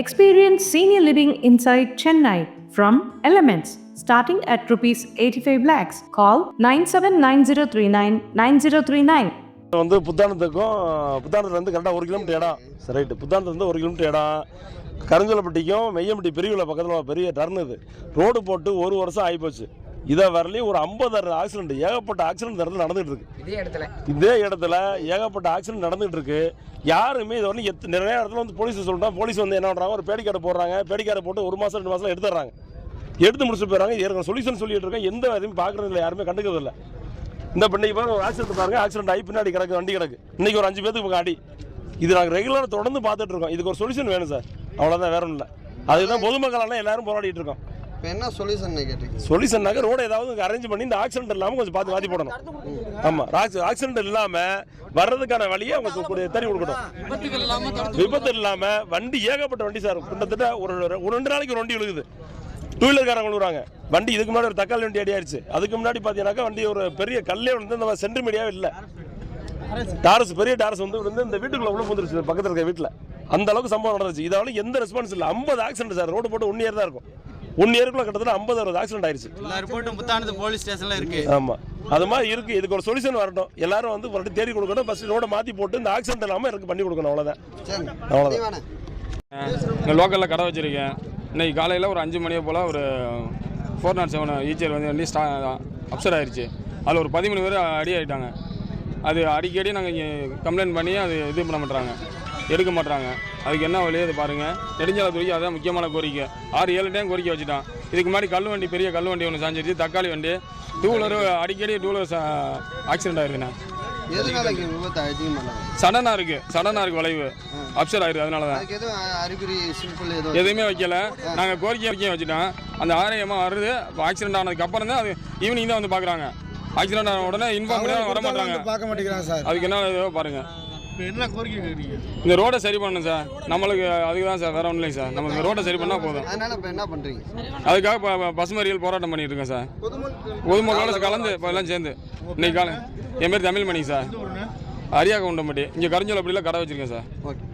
Experience senior living inside Chennai from Elements starting at rupees 85 lakhs. Call 979039 9039. வந்து புத்தானத்துக்கும் புத்தானத்துலேருந்து கரெக்டாக ஒரு kilometre இடம். சரி ரைட்டு புத்தானத்துலேருந்து ஒரு கிலோமீட்டர் இடம். கருஞ்சலப்பட்டிக்கும் மெய்யம்பட்டி பெரியவில் பக்கத்தில் பெரிய டர்ன் இது. ரோடு போட்டு ஒரு வருஷம் ஆகிப்போச்சு. இதை வரலையும் ஒரு ஐம்பது ஆக்சிடென்ட் ஏகப்பட்ட ஆக்சிடென்ட் இடத்துல நடந்துகிட்டு இருக்கு இதே இடத்துல. இதே இடத்துல ஏகப்பட்ட ஆக்சிடென்ட் நடந்துகிட்டு இருக்கு யாருமே இது எத் நிறைய இடத்துல வந்து போலீஸ் சொல்லிட்டோம் போலீஸ் வந்து என்ன பண்ணுறாங்க ஒரு பேடிக்கார்டு போடுறாங்க. பேடிக்கார்டு போட்டு ஒரு மாதம் ரெண்டு மாதம் எடுத்துடுறாங்க. எடுத்து முடிச்சுட்டு போயிடறாங்க. ஏற்கனவே சொல்யூஷன் சொல்லிட்டு இருக்கேன். எந்த எதுவும் பார்க்குறது இல்லை யாருமே கண்டுக்கிறது இல்லை. இந்த பண்ணி பாருங்க ஒரு ஆக்சிடென்ட் பாருங்க. ஆக்சிடென்ட் ஆகி பின்னாடி கிடக்கு வண்டி கிடக்கு. இன்னைக்கு ஒரு அஞ்சு பேத்துக்கு அடி இது நாங்கள் ரெகுலராக தொடர்ந்து பார்த்துட்டு இருக்கோம். இதுக்கு ஒரு சொல்யூஷன் வேணும் சார் அவ்வளோதான் வேற ஒன்றும் இல்லை. அதுதான் பொதுமக்கள் எல்லாரும் போராடிட்டு இருக்கோம். இப்போ என்ன சொல்யூஷன் கேட்டிருக்கீங்க? சொல்யூஷன்னாக்க ரோடு ஏதாவது அரேஞ்ச் பண்ணி இந்த ஆக்சிடென்ட் இல்லாமல் கொஞ்சம் பார்த்து மாற்றி போடணும். ஆமாம் ஆக்சிடென்ட் இல்லாமல் வர்றதுக்கான வழியை அவங்க தறி கொடுக்கணும். விபத்து இல்லாமல் வண்டி ஏகப்பட்ட வண்டி சார் கிட்டத்தட்ட ஒரு ஒரு ரெண்டு நாளைக்கு ஒரு வண்டி விழுகுது டூ வீலர்காரங்க விழுறாங்க வண்டி இதுக்கு முன்னாடி ஒரு தக்காளி வண்டி அடி ஆயிடுச்சு. அதுக்கு முன்னாடி பார்த்தீங்கன்னாக்கா வண்டி ஒரு பெரிய கல்லே வந்து இந்த சென்டர் மீடியாவே இல்லை. டாரஸ் பெரிய டாரஸ் வந்து வந்து இந்த வீட்டுக்குள்ள உள்ள வந்துருச்சு பக்கத்தில் இருக்க வீட்டில். அந்த அளவுக்கு சம்பவம் நடந்துச்சு. இதால எந்த ரெஸ்பான்ஸ் இல்லை. ஐம்பது ஆக்சிடென்ட் சார் ரோடு போட்டு ஒன் இயர் தான் இருக்கும். ஒன் இயருக்குள்ள கிட்டத்தட்ட ஐம்பது அறுபது ஆக்சிடென்ட் ஆயிடுச்சு எல்லா ரிப்போர்ட்டும் புத்தானது போலீஸ் ஸ்டேஷன்ல இருக்கு. ஆமா. அது மாதிரி இருக்கு. இதுக்கு ஒரு சொல்யூஷன் வரட்டும். எல்லாரும் வந்து ஒரு தேடி கொடுக்கணும் ஃபர்ஸ்ட் ரோட மாத்தி போட்டு இந்த ஆக்சிடென்ட் இல்லாம இருக்கு பண்ணி கொடுக்கணும். அவ்வளவுதான். அவ்வளவுதான். இங்கே லோக்கலில் கடை வச்சுருக்கேன். இன்னைக்கு காலையில் ஒரு அஞ்சு மணியை போல் ஒரு ஃபோர் நாட் செவன் ஈச்சர் வந்து வண்டி ஸ்டா அப்சர் ஆயிடுச்சு அதில் ஒரு பதிமூணு பேர் அடி ஆகிட்டாங்க அது அடிக்கடி நாங்கள் கம்ப்ளைண்ட் பண்ணி அது இது பண்ண மாட்றாங்க. எடுக்க மாட்றாங்க. அதுக்கு என்ன வழி? அது பாருங்கள் நெடுஞ்சாலைத்துறைக்கு அதான் முக்கியமான கோரிக்கை. ஆறு ஏழு டைம் கோரிக்கை வச்சுட்டான். இதுக்கு முன்னாடி கல் வண்டி பெரிய கல் வண்டி ஒன்று சாஞ்சிருச்சு. தக்காளி வண்டி. டூ வீலர் அடிக்கடி டூ வீலர் ஆக்சிடென்ட் ஆயிருக்குண்ணே. சடனாக இருக்குது சடனாக இருக்குது வளைவு. அப்சர் ஆயிருக்கு அதனால தான். எதுவும் வைக்கல. நாங்கள் கோரிக்கை வைக்க வச்சுட்டோம். அந்த ஆரியமாக வருது. ஆக்சிடென்ட் ஆனதுக்கு அப்புறம் தான் அது ஈவினிங் தான் வந்து பார்க்குறாங்க ஆக்சிடென்ட் ஆன உடனே இன்ஃபார்ம் பண்ணி வர மாட்டாங்க பார்க்க மாட்டேங்கிறாங்க சார். அதுக்கு என்ன ஏதோ பாருங்க. என்ன கோரிக்கை கேட்குறீங்க இந்த ரோடை சரி பண்ணணும் சார். நம்மளுக்கு அதுக்கு தான் சார் வேற ஒன்றும் இல்லைங்க சார். நம்ம இந்த ரோடை சரி பண்ணால் போதும். அதனால இப்போ என்ன பண்றீங்க? அதுக்காக இப்போ பஸ் மறியல் போராட்டம் பண்ணிட்டு இருக்கேன் சார். பொதுமக்களோட கலந்து இப்போ எல்லாம் சேர்ந்து. இன்னைக்கு காலை என் பேர் தமிழ்மணி சார். அரியா கவுண்டம்பட்டி இங்கே கரிஞ்சல் அப்படிலாம் கடை வச்சிருக்கேன் சார். ஓகே.